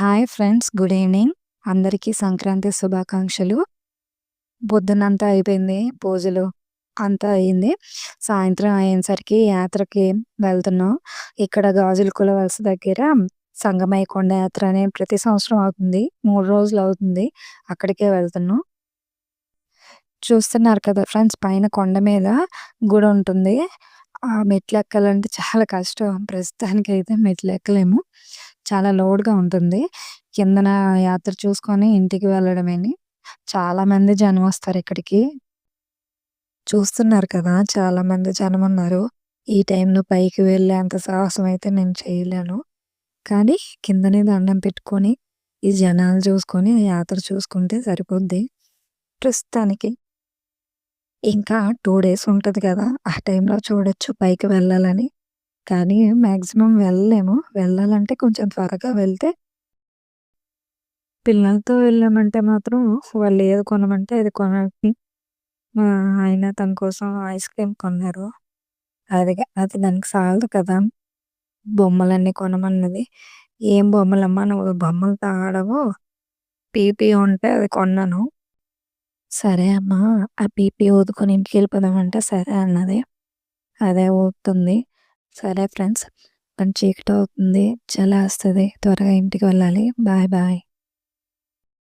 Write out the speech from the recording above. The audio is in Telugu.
హాయ్ ఫ్రెండ్స్ గుడ్ ఈవినింగ్ అందరికీ సంక్రాంతి శుభాకాంక్షలు. పొద్దునంతా అయిపోయింది పూజలు అంతా అయింది. సాయంత్రం అయ్యేసరికి యాత్రకి వెళ్తున్నాం. ఇక్కడ గాజుల కుల వలస దగ్గర సంగమయ్య కొండ యాత్ర అనే ప్రతి సంవత్సరం అవుతుంది. మూడు రోజులు అవుతుంది అక్కడికే వెళ్తున్నాం. చూస్తున్నారు కదా ఫ్రెండ్స్ పైన కొండ మీద గుడి ఉంటుంది. ఆ మెట్లు ఎక్కాలంటే చాలా కష్టం. ప్రస్తుతానికి అయితే మెట్లు ఎక్కలేము. చాలా లోడ్‌గా ఉంటుంది. కిందన యాత్ర చూసుకొని ఇంటికి వెళ్ళడమేని. చాలా మంది జనం వస్తారు ఇక్కడికి. చూస్తున్నారు కదా! చాలా మంది జనం ఉన్నారు ఈ టైంలో పైకి వెళ్ళేంత సాహసం అయితే నేను చేయలేను. కానీ కిందనే దండం పెట్టుకొని, ఈ జనాలు చూసుకొని యాత్ర చూసుకుంటే సరిపోద్ది. ప్రస్తుతానికి. ఇంకా టూ డేస్ ఉంటది కదా! ఆ టైంలో చూడొచ్చు పైకి వెళ్ళాలని. కానీ మ్యాక్సిమం వెళ్ళలేము. వెళ్ళాలంటే కొంచెం త్వరగా వెళ్తే పిల్లలతో వెళ్ళామంటే మాత్రం వాళ్ళు ఏది కొనమంటే అది కొనాలి. మా ఆయన తన కోసం ఐస్ క్రీమ్ కొన్నారు. అది అది దానికి సాలదు కదా! బొమ్మలన్నీ కొనమన్నది. "ఏం బొమ్మలమ్మా నువ్వు బొమ్మలతో ఆడవు. పీపీ ఉంటే అది కొన్నాను." "సరే అమ్మా ఆ పీపీ ఊదుకొని ఇంటికి వెళ్ళిపోదామంటే సరే అన్నది. అదే ఊదుతుంది. సరే ఫ్రెండ్స్. కొంచెం చీకటి అవుతుంది చలి వస్తుంది త్వరగా ఇంటికి వెళ్ళాలి. Bye bye.